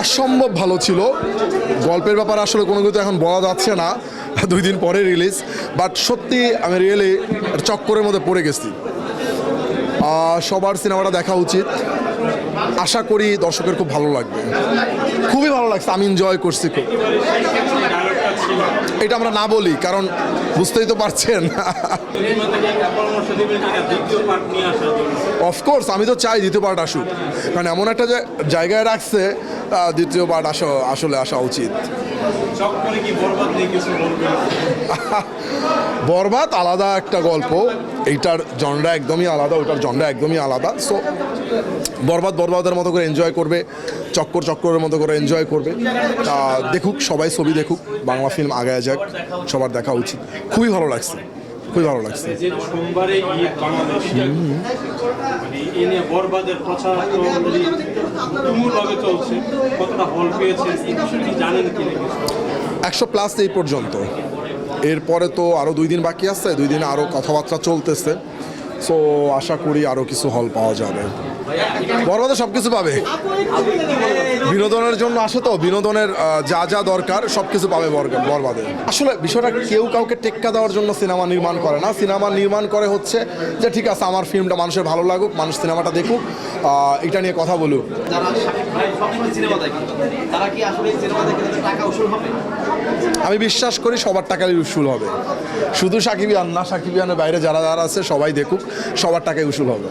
অসম্ভব ভালো ছিল। গল্পের ব্যাপারে আসলে কোনো কিছু এখন বলা যাচ্ছে না, দুই দিন পরে রিলিজ বাট সত্যি আমি রিয়েলি চক্করের মধ্যে পড়ে গেছি। সবার সিনেমাটা দেখা উচিত। আশা করি দর্শকের খুব ভালো লাগবে। খুবই ভালো লাগছে, আমি এনজয় করছি খুব। এটা আমরা না বলি, কারণ বুঝতেই তো পারছেন। অফকোর্স আমি তো চাই দ্বিতীয় পার্ট আসুক। কারণ এমন একটা জায়গায় রাখছে দ্বিতীয় পার্ট আসা, আসলে আসা উচিত। বরবাদ আলাদা একটা গল্প। এইটার জনরা একদমই আলাদা, ওটার জনরা একদমই আলাদা। সো বরবাদ বরবাদের মতো করে এনজয় করবে, চক্কর চক্করের মতো করে এনজয় করবে। দেখুক, সবাই ছবি দেখুক, বাংলা ফিল্ম আগায় যাক, সবার দেখা উচিত। খুবই ভালো লাগছে। খুবই ভালো লাগছে। সোমবারে মানে এ নিয়ে বরবাদের প্রচার তুমুলভাবে চলছে। কতটা হল পেয়েছে জানেন কি একশো প্লাস এই পর্যন্ত। এরপরে তো আরও দুই দিন বাকি আছে দুই দিন আরও কথাবার্তা চলতেছে। সো আশা করি আরও কিছু হল পাওয়া যাবে। বরবাদে সব কিছু পাবে। বিনোদনের জন্য আসে তো বিনোদনের যা যা দরকার সব কিছু পাবে বর- বরবাদে। আসলে বিষয়টা কেউ কাউকে টেক্কা দেওয়ার জন্য সিনেমা নির্মাণ করে না। সিনেমা নির্মাণ করে হচ্ছে যে ঠিক আছে আমার ফিল্মটা মানুষের ভালো লাগুক মানুষ সিনেমাটা দেখুক এটা নিয়ে কথা বলুক। আমি বিশ্বাস করি সবার টাকাই উসুল হবে। শুধু সাকিবিয়ান না সাকিবিয়ানের বাইরে যারা যারা আছে সবাই দেখুক সবার টাকাই উসুল হবে।